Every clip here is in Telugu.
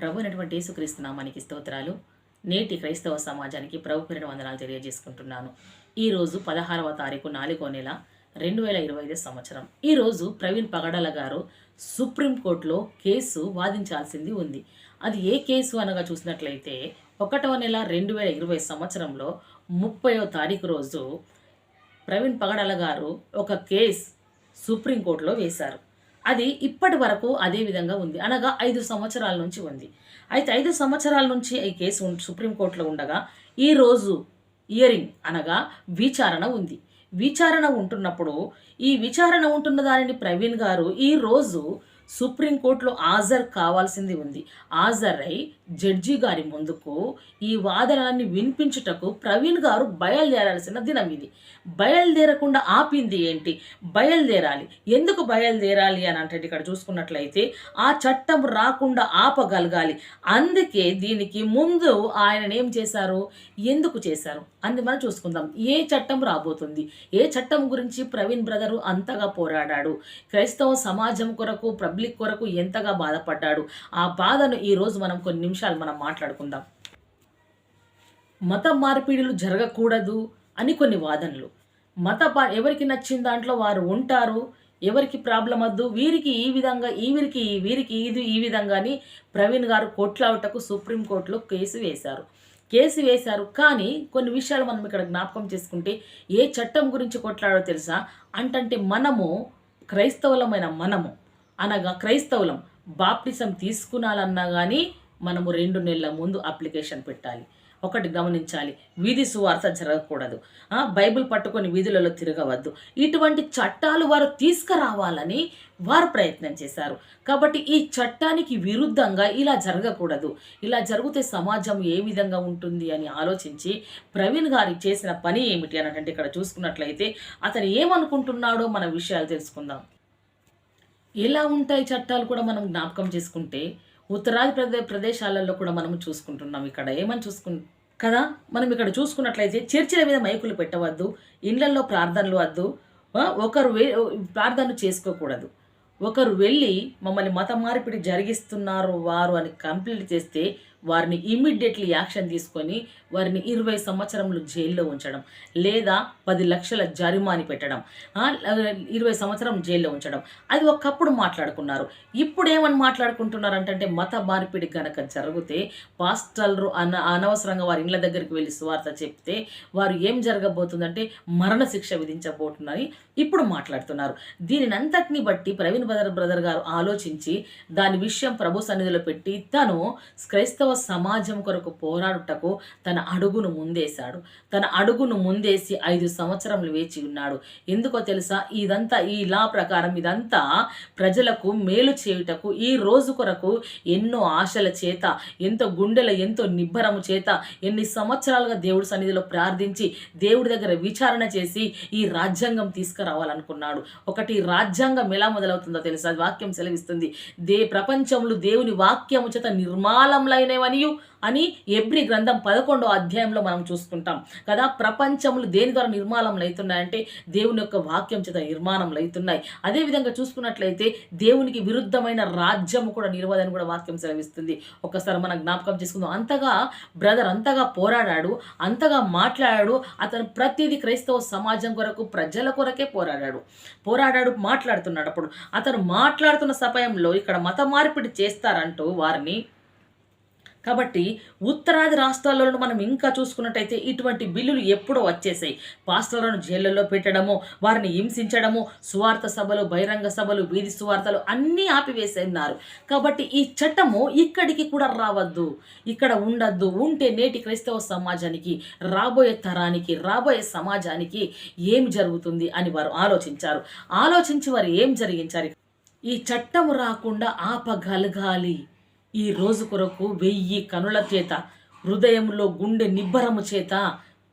ప్రభు అయినటువంటి యేసుక్రీస్తు నామానికి స్తోత్రాలు. నేటి క్రైస్తవ సమాజానికి ప్రభు పేరిన వందనాలు తెలియజేసుకుంటున్నాను. ఈరోజు పదహారవ తారీఖు నాలుగో నెల రెండు వేల ఇరవై ఐదు సంవత్సరం. ఈరోజు ప్రవీణ్ పగడాల గారు సుప్రీంకోర్టులో కేసు వాదించాల్సింది ఉంది. అది ఏ కేసు అనగా చూసినట్లయితే ఒకటవ నెల రెండు వేల ఇరవై సంవత్సరంలో ముప్పయో తారీఖు రోజు ప్రవీణ్ పగడాల గారు ఒక కేసు సుప్రీంకోర్టులో వేశారు. అది ఇప్పటి వరకు అదే విధంగా ఉంది. అనగా ఐదు సంవత్సరాల నుంచి ఉంది. అయితే ఐదు సంవత్సరాల నుంచి ఈ కేసు సుప్రీంకోర్టులో ఉండగా ఈరోజు ఇయరింగ్ అనగా విచారణ ఉంది. విచారణ ఉంటున్నప్పుడు ఈ విచారణ ఉంటున్న దానిని ప్రవీణ్ గారు ఈరోజు సుప్రీంకోర్టులో హాజరు కావాల్సింది ఉంది. హాజరై జడ్జి గారి ముందుకు ఈ వాదనలన్నీ వినిపించుటకు ప్రవీణ్ గారు బయలుదేరాల్సిన దినం ఇది. బయలుదేరకుండా ఆపింది ఏంటి? బయలుదేరాలి. ఎందుకు బయలుదేరాలి అని అంటే ఇక్కడ చూసుకున్నట్లయితే ఆ చట్టం రాకుండా ఆపగలగాలి. అందుకే దీనికి ముందు ఆయన ఏం చేశారు? ఎందుకు చేశారు? అంది మనం చూసుకుందాం ఏ చట్టం రాబోతుంది? ఏ చట్టం గురించి ప్రవీణ్ బ్రదరు అంతగా పోరాడాడు? క్రైస్తవ సమాజం కొరకు పబ్లిక్ కొరకు ఎంతగా బాధపడ్డాడు? ఆ బాధను ఈరోజు మనం కొన్ని నిమిషాలు మనం మాట్లాడుకుందాం. మత మార్పిడులు జరగకూడదు అని కొన్ని వాదనలు. మత పా- ఎవరికి నచ్చిన దాంట్లో వారు ఉంటారు. ఎవరికి ప్రాబ్లం వద్దు. వీరికి ఈ విధంగా ఈ వీరికి వీరికి ఇది ఈ విధంగా అని ప్రవీణ్ గారు కొట్లావుటకు సుప్రీంకోర్టులో కేసు వేశారు. కేసు వేశారు. కానీ కొన్ని విషయాలు మనం ఇక్కడ జ్ఞాపకం చేసుకుంటే ఏ చట్టం గురించి కొట్లాడో తెలుసా? అంటంటే మనము క్రైస్తవులమైన మనము. అనగా క్రైస్తవులం. బాప్టిసం తీసుకునాలన్నా కానీ మనము రెండు నెలల ముందు అప్లికేషన్ పెట్టాలి. ఒకటి గమనించాలి. వీధి సువార్త జరగకూడదు. బైబిల్ పట్టుకొని వీధులలో తిరగవద్దు. ఇటువంటి చట్టాలు వారు తీసుకురావాలని వారు ప్రయత్నం చేశారు. కాబట్టి ఈ చట్టానికి విరుద్ధంగా ఇలా జరగకూడదు. ఇలా జరిగితే సమాజం ఏ విధంగా ఉంటుంది అని ఆలోచించి ప్రవీణ్ గారి చేసిన పని ఏమిటి అని అంటే ఇక్కడ చూసుకున్నట్లయితే అతను ఏమనుకుంటున్నాడో మన విషయాలు తెలుసుకుందాం. ఎలా ఉంటాయి చట్టాలు కూడా మనం జ్ఞాపకం చేసుకుంటే ఉత్తరాది ప్రదే ప్రదేశాలలో కూడా మనం చూసుకుంటున్నాం. ఇక్కడ ఏమని చూసుకుంటాం కదా? మనం ఇక్కడ చూసుకున్నట్లయితే చర్చిల మీద మైకులు పెట్టవద్దు ఇండ్లల్లో ప్రార్థనలు వద్దు ఒకరు ప్రార్థనలు చేసుకోకూడదు. ఒకరు వెళ్ళి మమ్మల్ని మత మార్పిడి జరిగిస్తున్నారు వారు అని కంప్లైంట్ చేస్తే వారిని ఇమ్మీడియట్లీ యాక్షన్ తీసుకొని వారిని ఇరవై సంవత్సరములు జైల్లో ఉంచడం లేదా పది లక్షల జరిమాని పెట్టడం ఇరవై సంవత్సరం జైల్లో ఉంచడం. అది ఒకప్పుడు మాట్లాడుకున్నారు. ఇప్పుడు ఏమని మాట్లాడుకుంటున్నారు అంటే మత మార్పిడి కనుక జరిగితే పాస్టల్రు అన అనవసరంగా వారి ఇండ్ల దగ్గరికి వెళ్ళి సువార్త చెప్తే వారు ఏం జరగబోతుందంటే మరణ శిక్ష విధించబోతున్నారని ఇప్పుడు మాట్లాడుతున్నారు. దీనిని అంతటిని బట్టి ప్రవీణ్ బ్రదర్ బ్రదర్ గారు ఆలోచించి దాని విషయం ప్రభు సన్నిధిలో పెట్టి తను క్రైస్తవ సమాజం కొరకు పోరాడుటకు తన అడుగును ముందేశాడు. తన అడుగును ముందేసి ఐదు సంవత్సరములు వేచి ఉన్నాడు. ఎందుకో తెలుసా? ఇదంతా ఈ లా ప్రకారం ఇదంతా ప్రజలకు మేలు చేయుటకు ఈ రోజు కొరకు ఎన్నో ఆశల చేత ఎంతో గుండెల ఎంతో నిబ్బరము చేత ఎన్ని సంవత్సరాలుగా దేవుడి సన్నిధిలో ప్రార్థించి దేవుడి దగ్గర విచారణ చేసి ఈ రాజ్యాంగం తీసుకురావాలనుకున్నాడు. ఒకటి రాజ్యాంగం ఎలా మొదలవుతుందో తెలుసా? వాక్యం సెలవిస్తుంది. దే ప్రపంచంలో దేవుని వాక్యము చేత నిర్మాలంలైనవనియు అని ఎబ్రి గ్రంథం పదకొండో అధ్యాయంలో మనం చూసుకుంటాం కదా ప్రపంచములు దేని ద్వారా నిర్మాణంలు అవుతున్నాయంటే దేవుని యొక్క వాక్యం చేత నిర్మాణంలు అవుతున్నాయి. అదేవిధంగా చూసుకున్నట్లయితే దేవునికి విరుద్ధమైన రాజ్యము కూడా నిర్వదని కూడా వాక్యం సెలవిస్తుంది. ఒక్కసారి మనం జ్ఞాపకం చేసుకుందాం. అంతగా బ్రదర్ అంతగా పోరాడాడు అంతగా మాట్లాడాడు అతను ప్రతిదీ క్రైస్తవ సమాజం కొరకు ప్రజల కొరకే పోరాడాడు. పోరాడాడు మాట్లాడుతున్నాడు. అప్పుడు అతను మాట్లాడుతున్న సమయంలో ఇక్కడ మత మార్పిడి చేస్తారంటూ వారిని కాబట్టి ఉత్తరాది రాష్ట్రాల్లోనూ మనం ఇంకా చూసుకున్నట్టయితే ఇటువంటి బిల్లులు ఎప్పుడో వచ్చేసాయి. పాస్టర్లను జైళ్ళలో పెట్టడము వారిని హింసించడము సువార్త సభలు బహిరంగ సభలు వీధి సువార్తలు అన్నీ ఆపివేసేన్నారు. కాబట్టి ఈ చట్టము ఇక్కడికి కూడా రావద్దు. ఇక్కడ ఉండద్దు. ఉంటే నేటి క్రైస్తవ సమాజానికి రాబోయే తరానికి రాబోయే సమాజానికి ఏం జరుగుతుంది అని వారు ఆలోచించారు. ఆలోచించి వారు ఏం జరిగించారు? ఈ చట్టము రాకుండా ఆపగలగాలి. ఈ రోజు కొరకు వెయ్యి కనుల చేత హృదయంలో గుండె నిబ్బరము చేత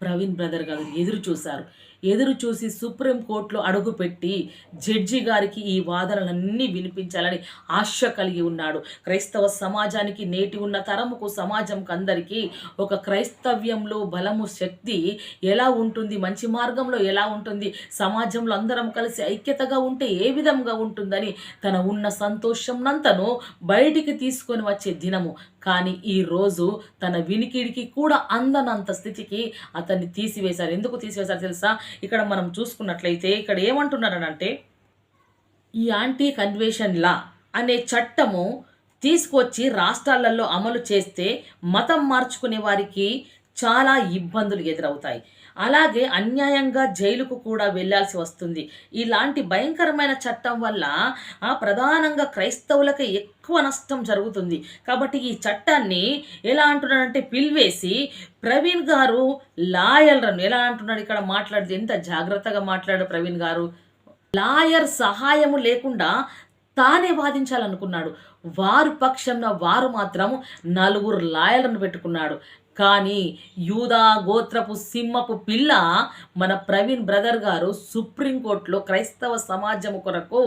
ప్రవీణ్ బ్రదర్ గారు ఎదురు చూశారు ఎదురు చూసి సుప్రీంకోర్టులో అడుగుపెట్టి జడ్జి గారికి ఈ వాదనలన్నీ వినిపించాలని ఆశ కలిగి ఉన్నాడు. క్రైస్తవ సమాజానికి నేటి ఉన్న తరముకు సమాజంకు అందరికీ ఒక క్రైస్తవ్యంలో బలము శక్తి ఎలా ఉంటుంది? మంచి మార్గంలో ఎలా ఉంటుంది? సమాజంలో అందరం కలిసి ఐక్యతగా ఉంటే ఏ విధంగా ఉంటుందని తన ఉన్న సంతోషంనంతను బయటికి తీసుకొని వచ్చే దినము. కానీ ఈ రోజు తన వినికిడికి కూడా అందనంత స్థితికి అతన్ని తీసివేశారు. ఎందుకు తీసివేశారు తెలుసా? ఇక్కడ మనం చూసుకున్నట్లయితే ఇక్కడ ఏమంటున్నారనంటే ఈ యాంటీ కన్వేషన్ లా అనే చట్టము తీసుకొచ్చి రాష్ట్రాలలో అమలు చేస్తే మతం మార్చుకునే వారికి చాలా ఇబ్బందులు ఎదురవుతాయి. అలాగే అన్యాయంగా జైలుకు కూడా వెళ్ళాల్సి వస్తుంది. ఇలాంటి భయంకరమైన చట్టం వల్ల ఆ, ప్రధానంగా క్రైస్తవులకి ఎక్కువ నష్టం జరుగుతుంది. కాబట్టి ఈ చట్టాన్ని ఎలా అంటున్నాడంటే పిలివేసి ప్రవీణ్ గారు లాయర్లను ఎలా అంటున్నాడు ఇక్కడ మాట్లాడితే ఎంత జాగ్రత్తగా మాట్లాడు ప్రవీణ్ గారు? లాయర్ సహాయము లేకుండా తానే వాదించాలనుకున్నాడు. వారు పక్షంన వారు మాత్రం నలుగురు లాయర్లను పెట్టుకున్నాడు. కానీ యూదా గోత్రపు సింహపు పిల్ల మన ప్రవీణ్ బ్రదర్ గారు సుప్రీంకోర్టులో క్రైస్తవ సమాజం కొరకు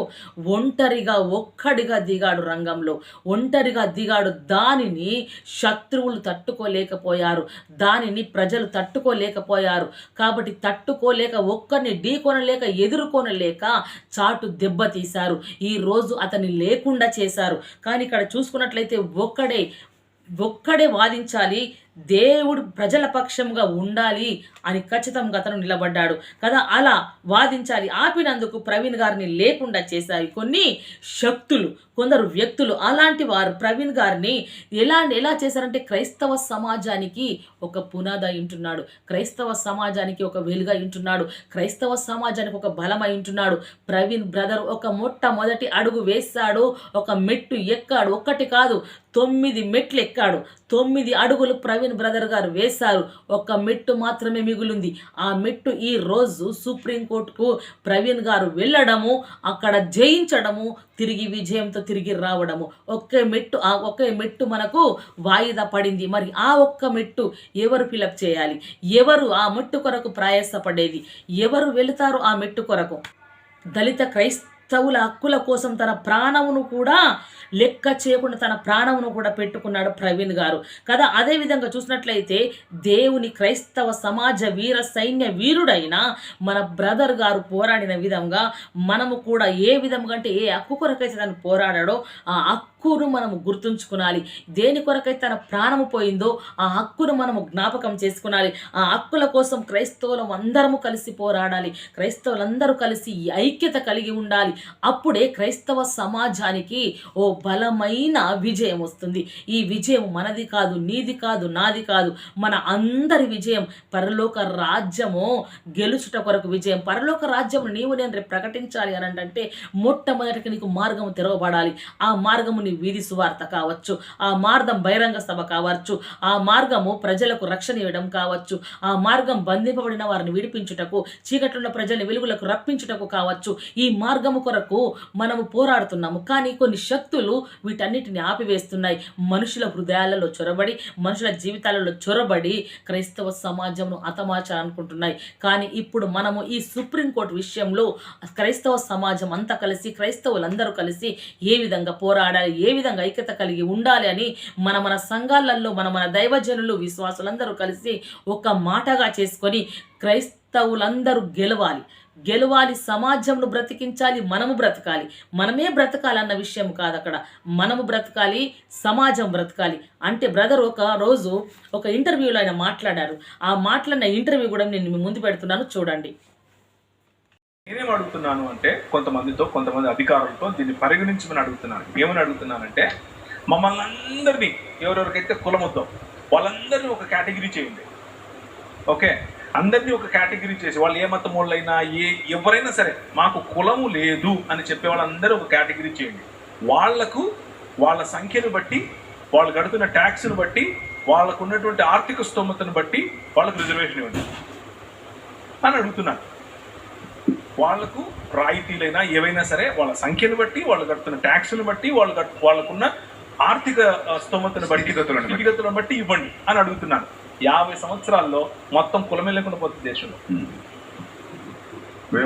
ఒంటరిగా ఒక్కడిగా దిగాడు రంగంలో. ఒంటరిగా దిగాడు దానిని శత్రువులు తట్టుకోలేకపోయారు. దానిని ప్రజలు తట్టుకోలేకపోయారు. కాబట్టి తట్టుకోలేక ఒక్కరిని ఢీకొనలేక ఎదుర్కొనలేక చాటు దెబ్బతీశారు ఈరోజు అతన్ని లేకుండా చేశారు. కానీ ఇక్కడ చూసుకున్నట్లయితే ఒక్కడే ఒక్కడే వాదించాలి. దేవుడు ప్రజల పక్షంగా ఉండాలి అని ఖచ్చితంగా అతను నిలబడ్డాడు. కదా అలా వాదించాలి ఆపినందుకు ప్రవీణ్ గారిని లేకుండా చేశాయి కొన్ని శక్తులు కొందరు వ్యక్తులు. అలాంటి వారు ప్రవీణ్ గారిని ఎలా ఎలా చేశారంటే క్రైస్తవ సమాజానికి ఒక పునాద ఇంటున్నాడు. క్రైస్తవ సమాజానికి ఒక వెలుగా ఇంటున్నాడు. క్రైస్తవ సమాజానికి ఒక బలమై ఉంటున్నాడు ప్రవీణ్ బ్రదర్ ఒక మొట్టమొదటి అడుగు వేశాడు ఒక మెట్టు ఎక్కాడు. ఒక్కటి కాదు తొమ్మిది మెట్లు ఎక్కాడు. తొమ్మిది అడుగులు ప్రవీణ్ బ్రదర్ గారు వేశారు. ఒక మెట్టు మాత్రమే మిగులుంది. ఆ మెట్టు ఈ రోజు సుప్రీంకోర్టుకు ప్రవీణ్ గారు వెళ్ళడము అక్కడ జయించడము తిరిగి విజయంతో తిరిగి రావడము. ఒకే మెట్టు ఆ ఒకే మెట్టు మనకు వాయిదా పడింది. మరి ఆ ఒక్క మెట్టు ఎవరు ఫిలప్ చేయాలి? ఎవరు ఆ మెట్టు కొరకు ప్రయాసపడేది? ఎవరు వెళుతారు ఆ మెట్టు కొరకు? దళిత క్రైస్తవుల హక్కుల కోసం తన ప్రాణమును కూడా లెక్క చేయకుండా తన ప్రాణమును కూడా పెట్టుకున్నాడు ప్రవీణ్ గారు. కదా అదే విధంగా చూసినట్లయితే దేవుని క్రైస్తవ సమాజ వీర సైన్య వీరుడైన మన బ్రదర్ గారు పోరాడిన విధంగా మనము కూడా ఏ విధంగా అంటే ఏ హక్కు కొరకైతే తను పోరాడాడో ఆ హక్కును మనము గుర్తుంచుకునాలి. దేని కొరకైతే తన ప్రాణము పోయిందో ఆ హక్కును మనము జ్ఞాపకం చేసుకునాలి. ఆ హక్కుల కోసం క్రైస్తవులం అందరము కలిసి పోరాడాలి. క్రైస్తవులందరూ కలిసి ఐక్యత కలిగి ఉండాలి. అప్పుడే క్రైస్తవ సమాజానికి ఓ బలమైన విజయం వస్తుంది. ఈ విజయం మనది కాదు నీది కాదు నాది కాదు. మన అందరి విజయం పరలోక రాజ్యము గెలుచుట కొరకు విజయం. పరలోక రాజ్యం నీవు నేను రేపు ప్రకటించాలి అని అంటే మొట్టమొదటికి నీకు మార్గం తెరవబడాలి. ఆ మార్గము నీ వీధి సువార్త కావచ్చు ఆ మార్గం బహిరంగ సభ కావచ్చు ఆ మార్గము ప్రజలకు రక్షణ ఇవ్వడం కావచ్చు ఆ మార్గం బంధింపబడిన వారిని విడిపించుటకు చీకట్లున్న ప్రజల్ని వెలుగులకు రప్పించుటకు కావచ్చు. ఈ మార్గము కొరకు మనము పోరాడుతున్నాము. కానీ కొన్ని శక్తులు వీటన్నిటిని ఆపివేస్తున్నాయి. మనుషుల హృదయాలలో చొరబడి మనుషుల జీవితాలలో చొరబడి క్రైస్తవ సమాజంను హతమార్చాలనుకుంటున్నాయి. కానీ ఇప్పుడు మనము ఈ సుప్రీంకోర్టు విషయంలో క్రైస్తవ సమాజం అంతా కలిసి క్రైస్తవులందరూ కలిసి ఏ విధంగా పోరాడాలి ఏ విధంగా ఐక్యత కలిగి ఉండాలి అని మన మన సంఘాలలో మన మన దైవజనులు విశ్వాసులందరూ కలిసి ఒక మాటగా చేసుకొని క్రైస్తవులందరూ గెలవాలి. గెలవాలి సమాజంను బ్రతికించాలి మనము బ్రతకాలి. మనమే బ్రతకాలి అన్న విషయం కాదు అక్కడ. మనము బ్రతకాలి సమాజం బ్రతకాలి. అంటే బ్రదర్ ఒక రోజు ఒక ఇంటర్వ్యూలో ఆయన మాట్లాడారు. ఆ మాట్లాడిన ఇంటర్వ్యూ కూడా నేను ముందు పెడుతున్నాను చూడండి. నేనేం అడుగుతున్నాను అంటే కొంతమందితో కొంతమంది అధికారులతో దీన్ని పరిగణించమని అడుగుతున్నాను. ఏమని అడుగుతున్నానంటే మమ్మల్ని అందరినీ ఎవరెవరికైతే కులం వాళ్ళందరినీ ఒక కేటగిరీ చేయండి. ఓకే? అందరినీ ఒక కేటగిరీ చేసి వాళ్ళు ఏ మతం వాళ్ళైనా ఏ ఎవరైనా సరే మాకు కులము లేదు అని చెప్పే వాళ్ళందరూ ఒక కేటగిరీ చేయండి. వాళ్ళకు వాళ్ళ సంఖ్యను బట్టి వాళ్ళు కడుతున్న ట్యాక్స్ను బట్టి వాళ్ళకు ఉన్నటువంటి ఆర్థిక స్తోమతను బట్టి వాళ్ళకు రిజర్వేషన్ ఇవ్వండి. అని అడుగుతున్నాను వాళ్ళకు రాయితీలైనా ఏవైనా సరే వాళ్ళ సంఖ్యను బట్టి వాళ్ళు కడుతున్న ట్యాక్స్ను బట్టి వాళ్ళు వాళ్ళకున్న ఆర్థిక స్తోమతను బట్టి. స్థితిగతులను బట్టి ఇవ్వండి అని అడుగుతున్నాను. యాభై సంవత్సరాల్లో మొత్తం కులమే లేకుండా పోతుంది దేశంలో.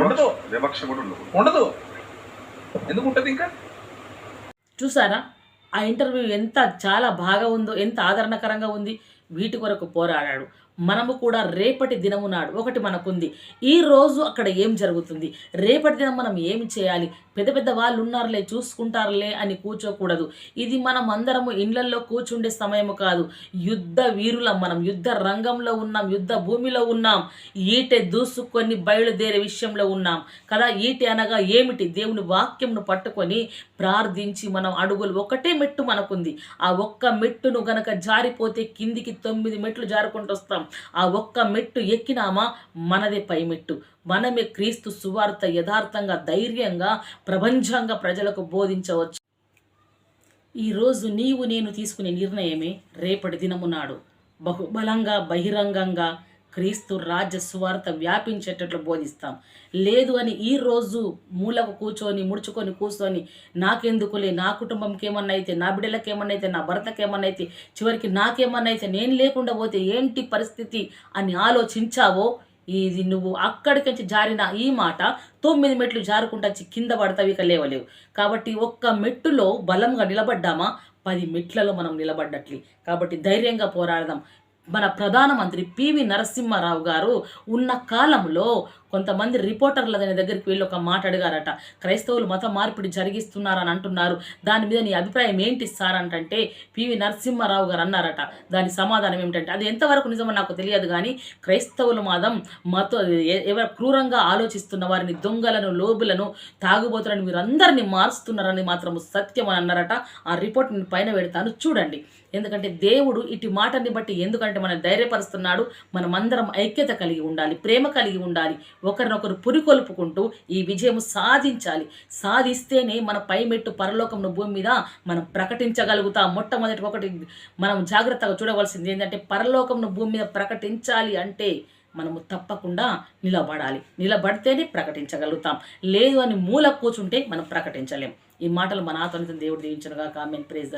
ఉండదు. వివక్ష కూడా ఉండదు. ఉండదు. ఎందుకు ఉంటుంది ఇంకా? చూసారా? ఆ ఇంటర్వ్యూ ఎంత చాలా బాగా ఉందో ఎంత ఆదరణకరంగా ఉంది. వీటి కొరకు పోరాడాడు. మనము కూడా రేపటి దినము నాడు ఒకటి మనకుంది. ఈ రోజు అక్కడ ఏం జరుగుతుంది? రేపటి దినం మనం ఏం చేయాలి? పెద్ద పెద్ద వాళ్ళు ఉన్నారులే చూసుకుంటారులే అని కూర్చోకూడదు. ఇది మనం అందరము ఇండ్లల్లో కూర్చుండే సమయము కాదు. యుద్ధ వీరులం మనం యుద్ధ రంగంలో ఉన్నాం యుద్ధ భూమిలో ఉన్నాం. ఈటె దూసుకొని బయలుదేరే విషయంలో ఉన్నాం. కదా ఈటె అనగా ఏమిటి? దేవుని వాక్యంను పట్టుకొని ప్రార్థించి మనం అడుగులు ఒకటే మెట్టు మనకుంది. ఆ ఒక్క మెట్టును గనక జారిపోతే కిందికి తొమ్మిది మెట్లు జారుకుంటూ వస్తాం ఆ ఒక్క మెట్టు ఎక్కినామా? మనదే పై మెట్టు మనమే క్రీస్తు సువార్త యథార్థంగా ధైర్యంగా ప్రపంచంగా ప్రజలకు బోధించవచ్చు. ఈరోజు నీవు నేను తీసుకునే నిర్ణయమే రేపటి దినమునాడు బహుబలంగా బహిరంగంగా క్రీస్తు రాజ్య సువార్త వ్యాపించేటట్లు బోధిస్తాం. లేదు అని ఈ రోజు మూలకు కూర్చొని ముడుచుకొని కూర్చొని నాకెందుకులే? నా కుటుంబంకి ఏమన్నా అయితే నా బిడ్డలకి ఏమన్నా అయితే నా భర్తకి ఏమన్నా అయితే చివరికి నాకేమన్నా అయితే నేను లేకుండా పోతే ఏంటి పరిస్థితి అని ఆలోచించావో? ఇది నువ్వు అక్కడికించి జారిన ఈ మాట తొమ్మిది మెట్లు జారుకుంటా కింద పడతావు ఇక లేవలేవు. కాబట్టి ఒక్క మెట్టులో బలంగా నిలబడ్డామా? పది మెట్లలో మనం నిలబడ్డట్లే. కాబట్టి ధైర్యంగా పోరాడదాం. మన ప్రధానమంత్రి పివి నరసింహారావు గారు ఉన్న కాలంలో కొంతమంది రిపోర్టర్ల దాని దగ్గరికి వెళ్ళి ఒక మాట అడిగారట. క్రైస్తవులు మత మార్పిడి జరిగిస్తున్నారని అంటున్నారు. దాని మీద నీ అభిప్రాయం ఏంటి సార్ అంటే పివి నరసింహారావు గారు అన్నారట. దాని సమాధానం ఏమిటంటే అది ఎంతవరకు నిజమో నాకు తెలియదు కానీ క్రైస్తవులు మాదం మత ఎ- ఎవరు క్రూరంగా ఆలోచిస్తున్న వారిని దొంగలను లోబులను తాగుబోతులను మీరందరినీ మారుస్తున్నారని మాత్రం సత్యం అని అన్నారట. ఆ రిపోర్ట్ నేను పైన పెడతాను. చూడండి. ఎందుకంటే దేవుడు ఇటు మాటని బట్టి ఎందుకంటే మనం ధైర్యపరుస్తున్నాడు. మనమందరం ఐక్యత కలిగి ఉండాలి ప్రేమ కలిగి ఉండాలి. ఒకరినొకరు పురికొల్పుకుంటూ ఈ విజయం సాధించాలి. సాధిస్తేనే మన పైమెట్టు పరలోకంను భూమి మీద మనం ప్రకటించగలుగుతాం. మొట్టమొదటి ఒకటి మనం జాగ్రత్తగా చూడవలసింది ఏంటంటే పరలోకంను భూమి మీద ప్రకటించాలి అంటే మనము తప్పకుండా నిలబడాలి. నిలబడితేనే ప్రకటించగలుగుతాం. లేదు అని మూల కూర్చుంటే మనం ప్రకటించలేం. ఈ మాటలు మన ఆతనితో దేవుడు దీవించనుగా కామెంట్ ప్రేజ్